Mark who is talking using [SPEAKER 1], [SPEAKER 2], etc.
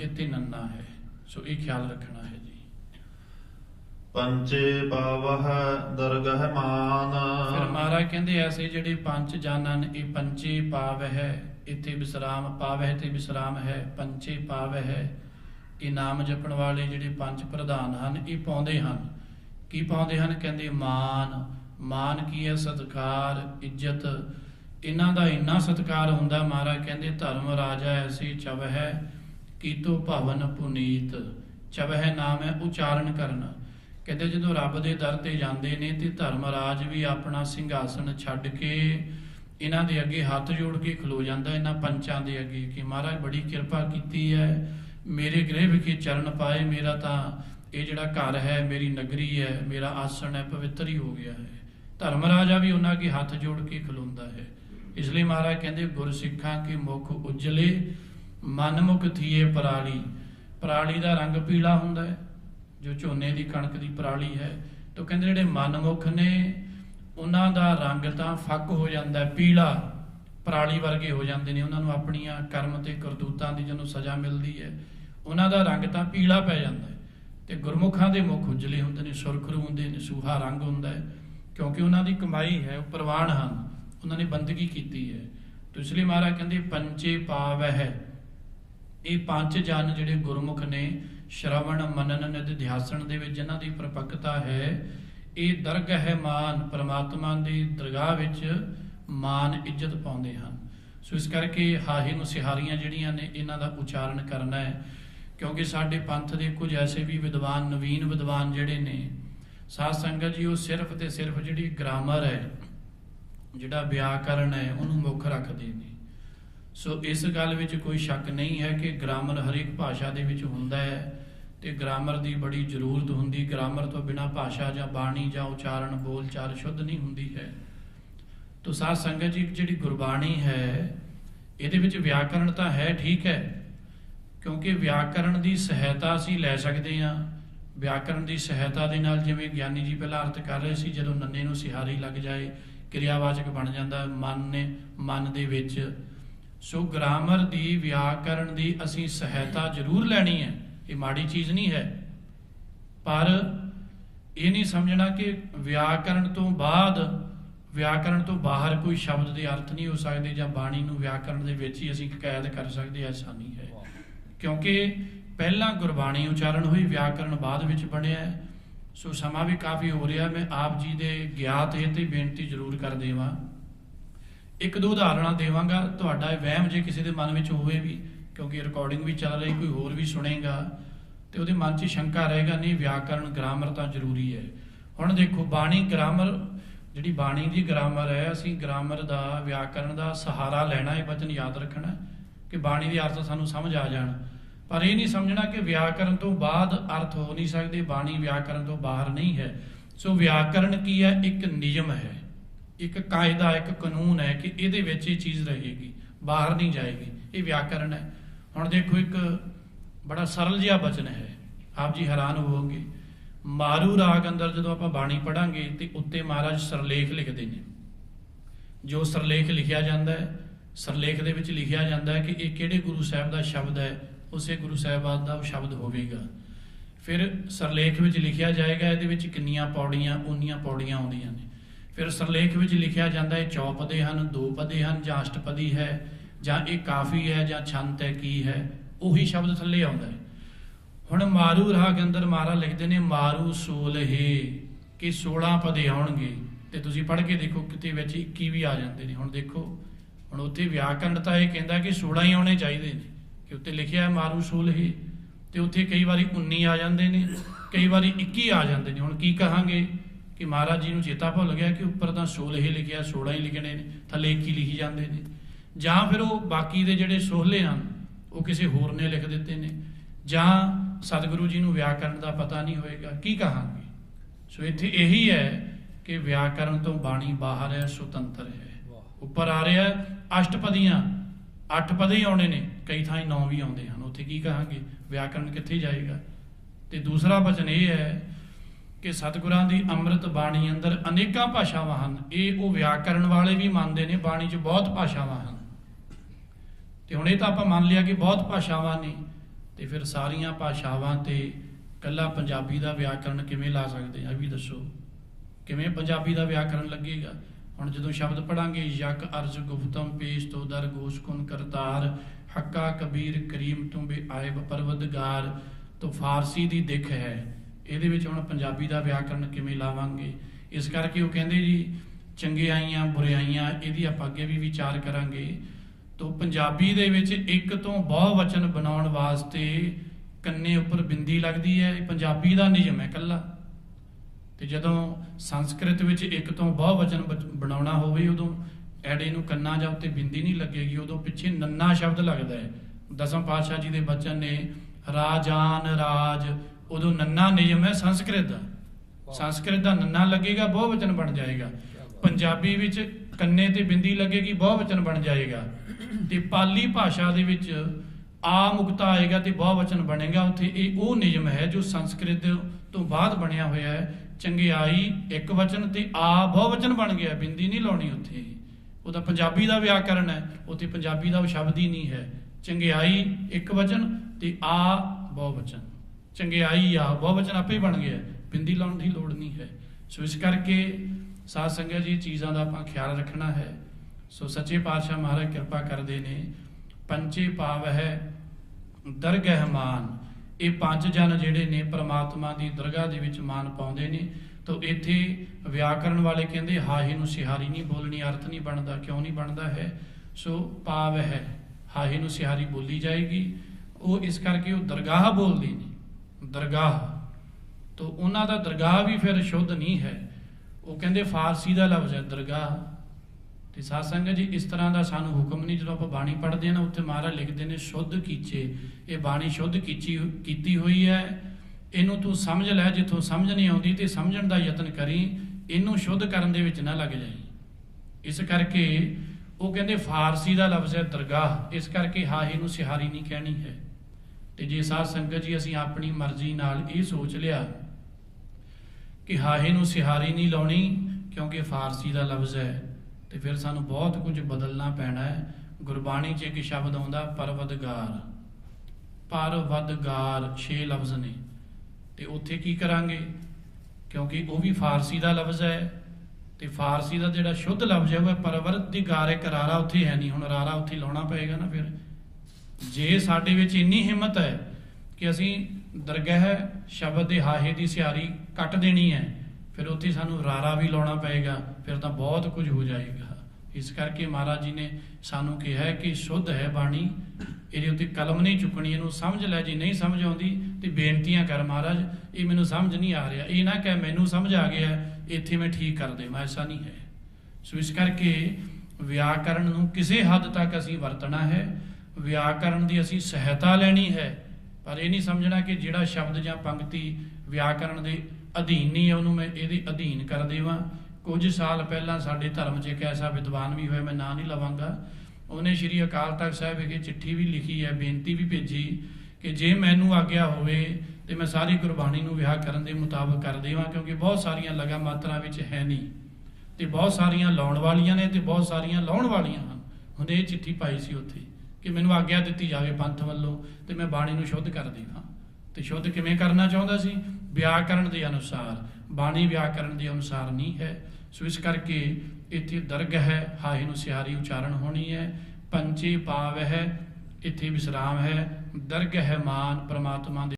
[SPEAKER 1] ਇੱਥੇ ਨੰਨਾ ਹੈ ਸੋ ਇਹ ਖਿਆਲ ਰੱਖਣਾ ਹੈ ਜੀ।
[SPEAKER 2] ਪੰਚੇ ਪਾਵਹ ਦਰਗਹ
[SPEAKER 1] ਫਿਰ
[SPEAKER 2] ਮਾਨ
[SPEAKER 1] ਮਹਾਰਾਜ ਕਹਿੰਦੇ ਐਸੇ ਜਿਹੜੇ ਪੰਜ ਜਾਨਨ ਇਹ ਪੰਚੇ ਪਾਵ ਹੈ ਇੱਥੇ ਵਿਸਰਾਮ ਪਾਵਹਿ ਤੇ ਵਿਸਰਾਮ ਹੈ ਪੰਚੇ ਪਾਵ ਹੈ ਇਹ ਨਾਮ ਜਪਣ ਵਾਲੇ ਜਿਹੜੇ ਪੰਜ ਪ੍ਰਧਾਨ ਹਨ ਇਹ ਪਾਉਂਦੇ ਹਨ। ਕੀ ਪਾਉਂਦੇ ਹਨ? ਕਹਿੰਦੇ ਮਾਨ। ਮਾਨ ਕੀ ਹੈ? ਸਤਕਾਰ ਇੱਜ਼ਤ। ਇਹਨਾਂ ਦਾ ਇੰਨਾ ਸਤਕਾਰ ਹੁੰਦਾ ਮਹਾਰਾਜ ਕਹਿੰਦੇ ਧਰਮ ਰਾਜਾ ਐਸੀ ਚਵਹਿ ਕੀਤੋ ਭਵਨ ਪੁਨੀਤ, ਚਵਹਿ ਨਾਮ ਹੈ ਉਚਾਰਨ ਕਰਨਾ। ਕਹਿੰਦੇ ਜਦੋਂ ਰੱਬ ਦੇ ਦਰ ਤੇ ਜਾਂਦੇ ਨੇ ਤੇ ਧਰਮਰਾਜ ਵੀ ਆਪਣਾ ਸਿੰਘਾਸਨ ਛੱਡ ਕੇ ਇਹਨਾਂ ਦੇ ਅੱਗੇ ਹੱਥ ਜੋੜ ਕੇ ਖਲੋ ਜਾਂਦਾ, ਇਹਨਾਂ ਪੰਚਾਂ ਦੇ ਅੱਗੇ ਕਿ ਮਹਾਰਾਜ ਬੜੀ ਕਿਰਪਾ ਕੀਤੀ ਹੈ, ਮੇਰੇ ਗ੍ਰਹਿ ਵਿਖੇ ਚਰਨ ਪਾਏ, ਮੇਰਾ ਤਾਂ ਇਹ ਜਿਹੜਾ ਘਰ ਹੈ, ਮੇਰੀ ਨਗਰੀ ਹੈ, ਮੇਰਾ ਆਸਣ ਹੈ, ਪਵਿੱਤਰ ਹੀ ਹੋ ਗਿਆ ਹੈ। ਧਰਮ ਰਾਜਾ ਵੀ ਉਹਨਾਂ ਅੱਗੇ ਹੱਥ ਜੋੜ ਕੇ ਖਲੋਂਦਾ ਹੈ। ਇਸ ਲਈ ਮਹਾਰਾਜ ਕਹਿੰਦੇ, ਗੁਰਸਿੱਖਾਂ ਕੇ ਮੁਖ ਉਜਲੇ ਮਨਮੁਖ ਥੀਏ ਪਰਾਲੀ। ਪਰਾਲੀ ਦਾ ਰੰਗ ਪੀਲਾ ਹੁੰਦਾ ਹੈ, ਜੋ ਝੋਨੇ ਦੀ ਕਣਕ ਦੀ ਪਰਾਲੀ ਹੈ। ਤਾਂ ਕਹਿੰਦੇ ਜਿਹੜੇ ਮਨਮੁਖ ਨੇ, ਉਹਨਾਂ ਦਾ ਰੰਗ ਤਾਂ ਫੱਕ ਹੋ ਜਾਂਦਾ ਪੀਲਾ। ਪਰਾਲੀ ਵਰਗੇ ਹੋ ਜਾਂਦੇ ਨੇ, ਉਹਨਾਂ ਨੂੰ ਆਪਣੀਆਂ ਕਰਮ ਤੇ ਕਰਤੂਤਾਂ ਦੀ ਜਦੋਂ ਸਜ਼ਾ ਮਿਲਦੀ ਹੈ, ਉਹਨਾਂ ਦਾ ਰੰਗ ਤਾਂ ਪੀਲਾ ਪੈ ਜਾਂਦਾ ਹੈ। ਤੇ ਗੁਰਮੁਖਾਂ ਦੇ ਮੁਖ ਉਜਲੇ ਹੁੰਦੇ ਨੇ ਸੁਰਖਰੂ ਹੁੰਦੇ ਨੇ, ਸੂਹਾ ਰੰਗ ਹੁੰਦਾ ਹੈ, ਕਿਉਂਕਿ ਉਹਨਾਂ ਦੀ ਕਮਾਈ ਹੈ, ਉਹ ਪ੍ਰਵਾਨ ਹਨ, ਉਹਨਾਂ ਨੇ ਬੰਦਗੀ ਕੀਤੀ ਹੈ। ਤੇ ਇਸ ਲਈ ਮਹਾਰਾਜ ਕਹਿੰਦੇ, ਪੰਚੇ ਪਾਵਹਿ। ਇਹ ਪੰਜ ਜਨ ਜਿਹੜੇ ਗੁਰਮੁਖ ਨੇ, ਸ਼ਰਵਣ, ਮਨਨ, ਨਿਧ, ਧਿਆਸਣ ਦੇ ਵਿੱਚ ਜਿਨ੍ਹਾਂ ਦੀ ਪਰਪੱਕਤਾ ਹੈ, ਇਹ ਦਰਗ ਹੈ ਮਾਨ ਪ੍ਰਮਾਤਮਾ ਦੀ ਦਰਗਾਹ ਵਿੱਚ ਮਾਨ ਇੱਜ਼ਤ ਪਾਉਂਦੇ ਹਨ। ਸੋ ਇਸ ਕਰਕੇ ਹਾਹੀ ਨੂੰ ਸਿਹਾਰੀਆਂ ਜਿਹੜੀਆਂ ਨੇ, ਇਹਨਾਂ ਦਾ ਉਚਾਰਨ ਕਰਨਾ ਹੈ। ਕਿਉਂਕਿ ਸਾਡੇ ਪੰਥ ਦੇ ਕੁਝ ਐਸੇ ਵੀ ਵਿਦਵਾਨ, ਨਵੀਨ ਵਿਦਵਾਨ ਜਿਹੜੇ ਨੇ, ਸਾਧ ਸੰਗਤ ਜੀ, ਉਹ ਸਿਰਫ ਤੇ ਸਿਰਫ ਜਿਹੜੀ ਗ੍ਰਾਮਰ ਹੈ, ਜਿਹੜਾ ਵਿਆਕਰਨ ਹੈ, ਉਹਨੂੰ ਮੁੱਖ ਰੱਖਦੇ ਨੇ। ਸੋ ਇਸ ਗੱਲ ਵਿੱਚ ਕੋਈ ਸ਼ੱਕ ਨਹੀਂ ਹੈ ਕਿ ਗ੍ਰਾਮਰ ਹਰੇਕ ਭਾਸ਼ਾ ਦੇ ਵਿੱਚ ਹੁੰਦਾ ਹੈ ਤੇ ਗ੍ਰਾਮਰ ਦੀ ਬੜੀ ਜ਼ਰੂਰਤ ਹੁੰਦੀ। ਗ੍ਰਾਮਰ ਤੋਂ ਬਿਨਾ ਭਾਸ਼ਾ ਜਾਂ ਬਾਣੀ ਜਾਂ ਉਚਾਰਨ, ਬੋਲਚਾਲ ਸ਼ੁੱਧ ਨਹੀਂ ਹੁੰਦੀ ਹੈ। ਤੋ ਸਾਧ ਸੰਗਤ ਜੀ ਜਿਹੜੀ ਗੁਰਬਾਣੀ ਹੈ, ਇਹਦੇ ਵਿੱਚ ਵਿਆਕਰਣ ਤਾਂ ਹੈ, ਠੀਕ ਹੈ। ਕਿਉਂਕਿ ਵਿਆਕਰਣ ਦੀ ਸਹਾਇਤਾ ਅਸੀਂ ਲੈ ਸਕਦੇ ਹਾਂ। ਵਿਆਕਰਣ ਦੀ ਸਹਾਇਤਾ ਦੇ ਨਾਲ ਜਿਵੇਂ ਗਿਆਨੀ ਜੀ ਪਹਿਲਾਂ ਅਰਥ ਕਰ ਰਹੇ ਸੀ, ਜਦੋਂ ਨੰਨੇ ਨੂੰ ਸਿਹਾਰੀ ਲੱਗ ਜਾਏ, ਕਿਰਿਆਵਾਚਕ ਬਣ ਜਾਂਦਾ, ਮਨ ਨੇ, ਮਨ ਦੇ ਵਿੱਚ ਸੋ ਗ੍ਰਾਮਰ ਦੀ ਵਿਆਕਰਣ ਦੀ ਅਸੀਂ ਸਹਾਇਤਾ ਜ਼ਰੂਰ ਲੈਣੀ ਹੈ। ਇਹ ਮਾੜੀ ਚੀਜ਼ ਨਹੀਂ ਹੈ। ਪਰ ਇਹ ਨਹੀਂ ਸਮਝਣਾ ਕਿ ਵਿਆਕਰਣ ਤੋਂ ਬਾਅਦ, ਵਿਆਕਰਣ ਤੋਂ ਬਾਹਰ ਕੋਈ ਸ਼ਬਦ ਦੇ ਅਰਥ ਨਹੀਂ ਹੋ ਸਕਦੇ ਜਾਂ ਬਾਣੀ ਨੂੰ ਵਿਆਕਰਣ ਦੇ ਵਿੱਚ ਹੀ ਅਸੀਂ ਕੈਦ ਕਰ ਸਕਦੇ ਐਸਾ ਨਹੀਂ ਹੈ। ਕਿਉਂਕਿ ਪਹਿਲਾਂ ਗੁਰਬਾਣੀ ਉਚਾਰਨ ਹੋਈ, ਵਿਆਕਰਣ ਬਾਅਦ ਵਿੱਚ ਬਣਿਆ ਹੈ। ਸੋ ਸਮਾਂ ਵੀ ਕਾਫੀ ਹੋ ਰਿਹਾ, ਮੈਂ ਆਪ ਜੀ ਦੇ ਗਿਆਤ ਹੈ ਤੇ ਬੇਨਤੀ ਜ਼ਰੂਰ ਕਰ ਦੇਵਾਂ ਇੱਕ ਦੋ ਉਦਾਹਰਣਾਂ ਦੇਵਾਂਗਾ। ਤੁਹਾਡਾ ਇਹ ਵਹਿਮ ਜੇ ਕਿਸੇ ਦੇ ਮਨ ਵਿੱਚ ਹੋਵੇ ਵੀ, ਕਿਉਂਕਿ ਰਿਕਾਰਡਿੰਗ ਵੀ ਚੱਲ ਰਹੀ, ਕੋਈ ਹੋਰ ਵੀ ਸੁਣੇਗਾ, ਤੇ ਉਹਦੇ ਮਨ 'ਚ ਸ਼ੰਕਾ ਰਹੇਗਾ, ਨਹੀਂ ਵਿਆਕਰਣ ਗ੍ਰਾਮਰ ਤਾਂ ਜ਼ਰੂਰੀ ਹੈ। ਹੁਣ ਦੇਖੋ, ਬਾਣੀ ਗ੍ਰਾਮਰ ਜਿਹੜੀ ਬਾਣੀ ਦੀ ਗ੍ਰਾਮਰ ਹੈ, ਅਸੀਂ ਗ੍ਰਾਮਰ ਦਾ ਵਿਆਕਰਣ ਦਾ ਸਹਾਰਾ ਲੈਣਾ, ਇਹ ਵਚਨ ਯਾਦ ਰੱਖਣਾ, ਕਿ ਬਾਣੀ ਦੇ ਅਰਥ ਸਾਨੂੰ ਸਮਝ ਆ ਜਾਣ। ਪਰ ਇਹ ਨਹੀਂ ਸਮਝਣਾ ਕਿ ਵਿਆਕਰਣ ਤੋਂ ਬਾਅਦ ਅਰਥ ਹੋ ਨਹੀਂ ਸਕਦੇ, ਬਾਣੀ ਵਿਆਕਰਣ ਤੋਂ ਬਾਹਰ ਨਹੀਂ ਹੈ। ਸੋ ਵਿਆਕਰਣ ਕੀ ਹੈ? ਇੱਕ ਨਿਯਮ ਹੈ। ਇੱਕ ਕਾਇਦਾ, ਇੱਕ ਕਾਨੂੰਨ ਹੈ ਕਿ ਇਹਦੇ ਵਿੱਚ ਇਹ ਚੀਜ਼ ਰਹੇਗੀ, ਬਾਹਰ ਨਹੀਂ ਜਾਏਗੀ। ਇਹ ਵਿਆਕਰਣ ਹੈ। ਹੁਣ ਦੇਖੋ ਇੱਕ ਬੜਾ ਸਰਲ ਜਿਹਾ ਬਚਨ ਹੈ। ਆਪ ਜੀ ਹੈਰਾਨ ਹੋਵੋਗੇ। ਮਾਰੂ ਰਾਗ ਅੰਦਰ ਜਦੋਂ ਆਪਾਂ ਬਾਣੀ ਪੜਾਂਗੇ ਤੇ ਉੱਤੇ ਮਹਾਰਾਜ ਸਰਲੇਖ ਲਿਖਦੇ ਨੇ। ਜੋ ਸਰਲੇਖ ਲਿਖਿਆ ਜਾਂਦਾ ਹੈ, ਸਰਲੇਖ ਦੇ ਵਿੱਚ ਲਿਖਿਆ ਜਾਂਦਾ ਹੈ ਕਿ ਇਹ ਕਿਹੜੇ ਗੁਰੂ ਸਾਹਿਬ ਦਾ ਸ਼ਬਦ ਹੈ, ਉਸੇ ਗੁਰੂ ਸਾਹਿਬਾਨ ਦਾ ਉਹ ਸ਼ਬਦ ਹੋਵੇਗਾ। ਫਿਰ ਸਰਲੇਖ ਵਿੱਚ ਲਿਖਿਆ ਜਾਏਗਾ, ਇਹਦੇ ਵਿੱਚ ਕਿੰਨੀਆਂ ਪੌੜੀਆਂ, ਉਨੀਆਂ ਪੌੜੀਆਂ ਆਉਂਦੀਆਂ ਨੇ। ਫਿਰ ਸਰਲੇਖ ਵਿੱਚ ਲਿਖਿਆ ਜਾਂਦਾ ਹੈ ਚੌਪਦੇ ਹਨ, ਦੋ ਪਦੇ ਹਨ, ਜਾਂ ਅਸ਼ਟਪਦੀ ਹੈ, ਜਾਂ ਇਹ ਕਾਫੀ ਹੈ, ਜਾਂ ਛੰਤ ਹੈ, ਕੀ ਹੈ, ਉਹੀ ਸ਼ਬਦ ਥੱਲੇ ਆਉਂਦਾ ਹੈ। ਹੁਣ ਮਾਰੂ ਰਾਗ ਅੰਦਰ ਮਾਰਾ ਲਿਖਦੇ ਨੇ, ਮਾਰੂ ਸੋਲਹੇ ਕਿ 16 ਪਦੇ ਆਉਣਗੇ। ਤੇ ਤੁਸੀਂ ਪੜ੍ਹ ਕੇ ਦੇਖੋ, ਕਿਤੇ ਵਿੱਚ 21 ਵੀ ਆ ਜਾਂਦੇ ਨੇ। ਹੁਣ ਦੇਖੋ, ਹੁਣ ਉੱਥੇ ਵਿਆਕਰਣ ਤਾਂ ਇਹ ਕਹਿੰਦਾ ਕਿ 16 ਹੀ ਆਉਣੇ ਚਾਹੀਦੇ ਨੇ, ਕਿ ਉੱਤੇ ਲਿਖਿਆ ਹੈ ਮਾਰੂ ਸੋਲਹੇ ਤੇ ਉੱਥੇ ਕਈ ਵਾਰੀ 19 ਆ ਜਾਂਦੇ ਨੇ, ਕਈ ਵਾਰੀ 21 ਆ ਜਾਂਦੇ ਨੇ। ਹੁਣ ਕੀ ਕਹਾਂਗੇ? ਕਿ ਮਹਾਰਾਜ ਜੀ ਨੂੰ ਚੇਤਾ ਭੁੱਲ ਗਿਆ ਕਿ ਉੱਪਰ ਤਾਂ 16 ਹੀ ਲਿਖਿਆ 16 ਹੀ ਲਿਖਣੇ ਨੇ ਥੱਲੇ 21 ਲਿਖੀ ਜਾਂਦੇ ਨੇ। ਜਾਂ ਫਿਰ ਉਹ ਬਾਕੀ ਦੇ ਜਿਹੜੇ ਸੋਹਲੇ ਹਨ ਉਹ ਕਿਸੇ ਹੋਰ ਨੇ ਲਿਖ ਦਿੱਤੇ ਨੇ। ਜਾਂ ਸਤਿਗੁਰੂ ਜੀ ਨੂੰ ਵਿਆਕਰਣ ਦਾ ਪਤਾ ਨਹੀਂ ਹੋਏਗਾ ਕੀ ਕਹਾਂਗੇ? ਸੋ ਇੱਥੇ ਇਹੀ ਹੈ ਕਿ ਵਿਆਕਰਣ ਤੋਂ ਬਾਣੀ ਬਾਹਰ ਹੈ ਸੁਤੰਤਰ ਹੈ। ਉੱਪਰ ਆ ਰਿਹਾ ਅਸ਼ਟਪਦੀਆਂ ਅੱਠ ਪਦੇ ਹੀ ਆਉਣੇ ਨੇ ਕਈ ਥਾਂ ਨੌ ਵੀ ਆਉਂਦੇ ਹਨ। ਉੱਥੇ ਕੀ ਕਹਾਂਗੇ? ਵਿਆਕਰਣ ਕਿੱਥੇ ਜਾਏਗਾ? ਤੇ ਦੂਸਰਾ ਬਚਨ ਇਹ ਹੈ ਕਿ ਸਤਿਗੁਰਾਂ ਦੀ ਅੰਮ੍ਰਿਤ ਬਾਣੀ ਅੰਦਰ ਅਨੇਕਾਂ ਭਾਸ਼ਾਵਾਂ ਹਨ। ਇਹ ਉਹ ਵਿਆਕਰਣ ਵਾਲੇ ਵੀ ਮੰਨਦੇ ਨੇ, ਬਾਣੀ 'ਚ ਬਹੁਤ ਭਾਸ਼ਾਵਾਂ ਹਨ। ਤੇ ਹੁਣ ਇਹ ਤਾਂ ਆਪਾਂ ਮੰਨ ਲਿਆ ਕਿ ਬਹੁਤ ਭਾਸ਼ਾਵਾਂ ਨੇ, ਤੇ ਫਿਰ ਸਾਰੀਆਂ ਭਾਸ਼ਾਵਾਂ ਤੇ ਕੱਲਾ ਪੰਜਾਬੀ ਦਾ ਵਿਆਕਰਣ ਕਿਵੇਂ ਲਾ ਸਕਦੇ ਆ? ਇਹ ਵੀ ਦੱਸੋ। ਕਿਵੇਂ ਪੰਜਾਬੀ ਦਾ ਵਿਆਕਰਣ ਲੱਗੇਗਾ? ਹੁਣ ਜਦੋਂ ਸ਼ਬਦ ਪੜਾਂਗੇ, ਯਕ ਅਰਜ ਗੁਫਤਮ ਪੇਸ਼ ਤੋਂ ਦਰ ਗੋਸ਼ਕੁਨ ਕਰਤਾਰ, ਹੱਕਾ ਕਬੀਰ ਕਰੀਮ ਤੂੰ ਬੇ ਆਇਬ ਪਰਵਦਗਾਰ, ਤੋਂ ਫਾਰਸੀ ਦੀ ਦਿੱਖ ਹੈ। ਇਹਦੇ ਵਿੱਚ ਹੁਣ ਪੰਜਾਬੀ ਦਾ ਵਿਆਕਰਣ ਕਿਵੇਂ ਲਾਵਾਂਗੇ? ਇਸ ਕਰਕੇ ਉਹ ਕਹਿੰਦੇ ਜੀ ਚੰਗਿਆਈਆਂ ਬੁਰਾਈਆਂ ਇਹਦੀ ਆਪਾਂ ਅੱਗੇ ਵੀ ਵਿਚਾਰ ਕਰਾਂਗੇ। ਤੋਂ ਪੰਜਾਬੀ ਦੇ ਵਿੱਚ ਇੱਕ ਤੋਂ ਬਹੁ ਵਚਨ ਬਣਾਉਣ ਵਾਸਤੇ ਕੰਨੇ ਉੱਪਰ ਬਿੰਦੀ ਲੱਗਦੀ ਹੈ। ਇਹ ਪੰਜਾਬੀ ਦਾ ਨਿਯਮ ਹੈ ਕੱਲਾ ਤੇ ਜਦੋਂ ਸੰਸਕ੍ਰਿਤ ਵਿੱਚ ਇੱਕ ਤੋਂ ਬਹੁ ਵਚਨ ਬਚ- ਬਣਾਉਣਾ ਹੋਵੇ, ਉਦੋਂ ਐੜੇ ਨੂੰ ਕੰਨਾਂ ਜਾਂ ਉੱਤੇ ਬਿੰਦੀ ਨਹੀਂ ਲੱਗੇਗੀ, ਉਦੋਂ ਪਿੱਛੇ ਨੰਨਾ ਸ਼ਬਦ ਲੱਗਦਾ ਹੈ। ਦਸਮ ਪਾਤਸ਼ਾਹ ਜੀ ਦੇ ਬਚਨ ਨੇ, ਰਾਜਾਨ ਰਾਜ ਉਦੋਂ ਨੰਨਾ ਨਿਯਮ ਹੈ ਸੰਸਕ੍ਰਿਤ ਦਾ। ਸੰਸਕ੍ਰਿਤ ਦਾ ਨੰਨਾ ਲੱਗੇਗਾ ਬਹੁਵਚਨ ਬਣ ਜਾਏਗਾ। ਪੰਜਾਬੀ ਵਿੱਚ ਕੰਨੇ ਤੇ ਬਿੰਦੀ ਲੱਗੇਗੀ ਬਹੁਵਚਨ ਬਣ ਜਾਏਗਾ। ਤੇ ਪਾਲੀ ਭਾਸ਼ਾ ਦੇ ਵਿੱਚ ਆ ਮੁਕਤਾ ਆਏਗਾ ਤੇ ਬਹੁਵਚਨ ਬਣੇਗਾ। ਉੱਥੇ ਇਹ ਉਹ ਨਿਯਮ ਹੈ ਜੋ ਸੰਸਕ੍ਰਿਤ ਤੋਂ ਬਾਅਦ ਬਣਿਆ ਹੋਇਆ ਹੈ। ਚੰਗਿਆਈ ਇੱਕ ਵਚਨ ਤੇ ਆ ਬਹੁਵਚਨ ਬਣ ਗਿਆ, ਬਿੰਦੀ ਨਹੀਂ ਲਾਉਣੀ ਉੱਥੇ। ਉਹਦਾ ਪੰਜਾਬੀ ਦਾ ਵਿਆਕਰਣ ਹੈ, ਉੱਥੇ ਪੰਜਾਬੀ ਦਾ ਸ਼ਬਦ ਹੀ ਨਹੀਂ ਹੈ। ਚੰਗਿਆਈ ਇੱਕ ਵਚਨ ਤੇ ਆ ਬਹੁਵਚਨ ਚੰਗਿਆਈ ਆ ਬਹੁਵਚਨ ਆਪੇ ਹੀ ਬਣ ਗਿਆ ਬਿੰਦੀ ਲਾਉਣ ਦੀ ਲੋੜ ਨਹੀਂ ਹੈ। ਸੋ ਇਸ ਕਰਕੇ ਸਾਧ ਸੰਗਤ ਜੀ, ਚੀਜ਼ਾਂ ਦਾ ਆਪਾਂ ਖਿਆਲ ਰੱਖਣਾ ਹੈ। ਸੋ ਸੱਚੇ ਪਾਤਸ਼ਾਹ ਮਹਾਰਾਜ ਕਿਰਪਾ ਕਰਦੇ ਨੇ। ਪੰਚੇ ਪਾਵ ਹੈ ਦਰਗਹਿ ਮਾਨ। ਇਹ ਪੰਜ ਜਨ ਜਿਹੜੇ ਨੇ ਪ੍ਰਮਾਤਮਾ ਦੀ ਦਰਗਾਹ ਦੇ ਵਿੱਚ ਮਾਨ ਪਾਉਂਦੇ ਨੇ। ਤਾਂ ਇੱਥੇ ਵਿਆਕਰਣ ਵਾਲੇ ਕਹਿੰਦੇ, ਹਾਹੇ ਨੂੰ ਸਿਹਾਰੀ ਨਹੀਂ ਬੋਲਣੀ, ਅਰਥ ਨਹੀਂ ਬਣਦਾ, ਕਿਉਂ ਨਹੀਂ ਬਣਦਾ ਹੈ? ਸੋ ਪਾਵ ਹੈ ਹਾਹੇ ਨੂੰ ਸਿਹਾਰੀ ਬੋਲੀ ਜਾਏਗੀ। ਉਹ ਇਸ ਕਰਕੇ ਉਹ ਦਰਗਾਹ ਬੋਲਦੇ ਨੇ। ਦਰਗਾਹ। ਤਾਂ ਉਹਨਾਂ ਦਾ ਦਰਗਾਹ ਵੀ ਫਿਰ ਸ਼ੁੱਧ ਨਹੀਂ ਹੈ। ਉਹ ਕਹਿੰਦੇ ਫਾਰਸੀ ਦਾ ਲਫ਼ਜ਼ ਹੈ ਦਰਗਾਹ। ਤੇ ਸਾਧ ਸੰਗਤ ਜੀ, ਇਸ ਤਰ੍ਹਾਂ ਦਾ ਸਾਨੂੰ ਹੁਕਮ ਨਹੀਂ, ਜਦੋਂ ਆਪਾਂ ਬਾਣੀ ਪੜ੍ਹਦੇ ਹਾਂ ਨਾ, ਉੱਥੇ ਮਹਾਰਾਜ ਲਿਖਦੇ ਨੇ, ਸ਼ੁੱਧ ਕੀਚੇ। ਇਹ ਬਾਣੀ ਸ਼ੁੱਧ ਕੀਚੀ ਕੀਤੀ ਹੋਈ ਹੈ। ਇਹਨੂੰ ਤੂੰ ਸਮਝ ਲੈ, ਜਿੱਥੋਂ ਸਮਝ ਨਹੀਂ ਆਉਂਦੀ ਤੇ ਸਮਝਣ ਦਾ ਯਤਨ ਕਰੀ। ਇਹਨੂੰ ਸ਼ੁੱਧ ਕਰਨ ਦੇ ਵਿੱਚ ਨਾ ਲੱਗ ਜਾਈ। ਇਸ ਕਰਕੇ ਉਹ ਕਹਿੰਦੇ ਫਾਰਸੀ ਦਾ ਲਫ਼ਜ਼ ਹੈ ਦਰਗਾਹ। ਇਸ ਕਰਕੇ ਹਾਹੇ ਨੂੰ ਸਿਹਾਰੀ ਨਹੀਂ ਕਹਿਣੀ ਹੈ। ਤੇ ਜੇ ਸਾਧ ਸੰਗਤ ਜੀ ਅਸੀਂ ਆਪਣੀ ਮਰਜ਼ੀ ਨਾਲ ਇਹ ਸੋਚ ਲਿਆ ਕਿ ਹਾਹੇ ਨੂੰ ਸਿਹਾਰੀ ਨਹੀਂ ਲਾਉਣੀ, ਕਿਉਂਕਿ ਫਾਰਸੀ ਦਾ ਲਫ਼ਜ਼ ਹੈ, ਤੇ ਫਿਰ ਸਾਨੂੰ ਬਹੁਤ ਕੁਝ ਬਦਲਣਾ ਪੈਣਾ ਹੈ। ਗੁਰਬਾਣੀ 'ਚ ਇੱਕ ਸ਼ਬਦ ਆਉਂਦਾ, ਪਰਵਦਗਾਰ। ਪਰਵਦਗਾਰ, ਛੇ ਲਫ਼ਜ਼ ਨੇ। ਤੇ ਉੱਥੇ ਕੀ ਕਰਾਂਗੇ? ਕਿਉਂਕਿ ਉਹ ਵੀ ਫਾਰਸੀ ਦਾ ਲਫ਼ਜ਼ ਹੈ, ਤੇ ਫਾਰਸੀ ਦਾ ਜਿਹੜਾ ਸ਼ੁੱਧ ਲਫ਼ਜ਼ ਹੈ, ਉਹ ਹੈ ਪਰਵਰਦਿਗਾਰ ਹੈ ਕਰਾਰਾ। ਉੱਥੇ ਹੈ ਨਹੀਂ, ਹੁਣ ਰਾਰਾ ਉੱਥੇ ਲਾਉਣਾ ਪਏਗਾ ਨਾ ਫਿਰ। ਜੇ ਸਾਡੇ ਵਿੱਚ ਇੰਨੀ ਹਿੰਮਤ ਹੈ ਕਿ ਅਸੀਂ ਦਰਗਾਹ ਸ਼ਬਦ ਦੇ ਹਾਹੇ ਦੀ ਸਿਆਰੀ ਕੱਟ ਦੇਣੀ ਹੈ, ਫਿਰ ਉੱਥੇ ਸਾਨੂੰ ਰਾਰਾ ਵੀ ਲਾਉਣਾ ਪਏਗਾ, ਫਿਰ ਤਾਂ ਬਹੁਤ ਕੁਝ ਹੋ ਜਾਏਗਾ। ਇਸ ਕਰਕੇ ਮਹਾਰਾਜ ਜੀ ਨੇ ਸਾਨੂੰ ਕਿਹਾ ਕਿ ਸ਼ੁੱਧ ਹੈ ਬਾਣੀ, ਇਹਦੇ ਉੱਤੇ ਕਲਮ ਨਹੀਂ ਚੁੱਕਣੀ, ਇਹਨੂੰ ਸਮਝ ਲੈ, ਜੇ ਨਹੀਂ ਸਮਝ ਆਉਂਦੀ ਤੇ ਬੇਨਤੀਆਂ ਕਰ ਮਹਾਰਾਜ, ਇਹ ਮੈਨੂੰ ਸਮਝ ਨਹੀਂ ਆ ਰਿਹਾ। ਇਹ ਨਾ ਕਹਿ, ਮੈਨੂੰ ਸਮਝ ਆ ਗਿਆ, ਇੱਥੇ ਮੈਂ ਠੀਕ ਕਰ ਦੇਵਾਂ, ਐਸਾ ਨਹੀਂ ਹੈ। ਸੋ ਇਸ ਕਰਕੇ ਵਿਆਕਰਣ ਨੂੰ ਕਿਸੇ ਹੱਦ ਤੱਕ ਅਸੀਂ ਵਰਤਣਾ ਹੈ ਵਿਆਕਰਣ ਦੀ ਅਸੀਂ ਸਹਾਇਤਾ ਲੈਣੀ ਹੈ, ਪਰ ਇਹ ਨਹੀਂ ਸਮਝਣਾ ਕਿ ਜਿਹੜਾ ਸ਼ਬਦ ਜਾਂ ਪੰਕਤੀ ਵਿਆਕਰਣ ਦੇ ਅਧੀਨ ਨਹੀਂ ਹੈ, ਉਹਨੂੰ ਮੈਂ ਇਹਦੇ ਅਧੀਨ ਕਰ ਦੇਵਾਂ। ਕੁਝ ਸਾਲ ਪਹਿਲਾਂ ਸਾਡੇ ਧਰਮ 'ਚ ਇੱਕ ਐਸਾ ਵਿਦਵਾਨ ਵੀ ਹੋਇਆ, ਮੈਂ ਨਾਂ ਨਹੀਂ ਲਵਾਂਗਾ। ਉਹਨੇ ਸ਼੍ਰੀ ਅਕਾਲ ਤਖਤ ਸਾਹਿਬ ਵਿਖੇ ਚਿੱਠੀ ਵੀ ਲਿਖੀ ਹੈ, ਬੇਨਤੀ ਵੀ ਭੇਜੀ ਕਿ ਜੇ ਮੈਨੂੰ ਆਗਿਆ ਹੋਵੇ ਤੇ ਮੈਂ ਸਾਰੀ ਗੁਰਬਾਣੀ ਨੂੰ ਵਿਆਹ ਕਰਨ ਦੇ ਮੁਤਾਬਕ ਕਰ ਦੇਵਾਂ, ਕਿਉਂਕਿ ਬਹੁਤ ਸਾਰੀਆਂ ਲਗਾ ਮਾਤਰਾ ਵਿੱਚ ਹੈ ਨਹੀਂ। ਤੇ ਬਹੁਤ ਸਾਰੀਆਂ ਲਾਉਣ ਵਾਲੀਆਂ ਨੇ ਤੇ ਬਹੁਤ ਸਾਰੀਆਂ ਲਾਉਣ ਵਾਲੀਆਂ ਹਨ। ਹੁਣ ਇਹ ਚਿੱਠੀ ਪਾਈ ਸੀ ਉੱਥੇ। ਕਿ ਮੈਨੂੰ ਆਗਿਆ ਦਿੱਤੀ ਜਾਵੇ ਪੰਥ ਵੱਲੋਂ ਤੇ ਮੈਂ ਬਾਣੀ ਨੂੰ ਸ਼ੁੱਧ ਕਰ ਦੇਵਾਂ। ਤੇ ਸ਼ੁੱਧ ਕਿਵੇਂ ਕਰਨਾ ਚਾਹੁੰਦਾ ਸੀ? ਵਿਆਕਰਣ ਦੇ ਅਨੁਸਾਰ। ਬਾਣੀ ਵਿਆਕਰਣ ਦੇ ਅਨੁਸਾਰ ਨਹੀਂ ਹੈ। ਸੋ ਇਸ ਕਰਕੇ ਇੱਥੇ ਦਰਗ ਹੈ, ਹਾਹੀ ਨੂੰ ਸਿਆਰੀ ਉਚਾਰਨ ਹੋਣੀ ਹੈ। ਪੰਚੇ ਪਾਵ ਹੈ ਇੱਥੇ ਵਿਸਰਾਮ ਹੈ। ਦਰਗ ਹੈ ਮਾਨ ਪ੍ਰਮਾਤਮਾ ਦੇ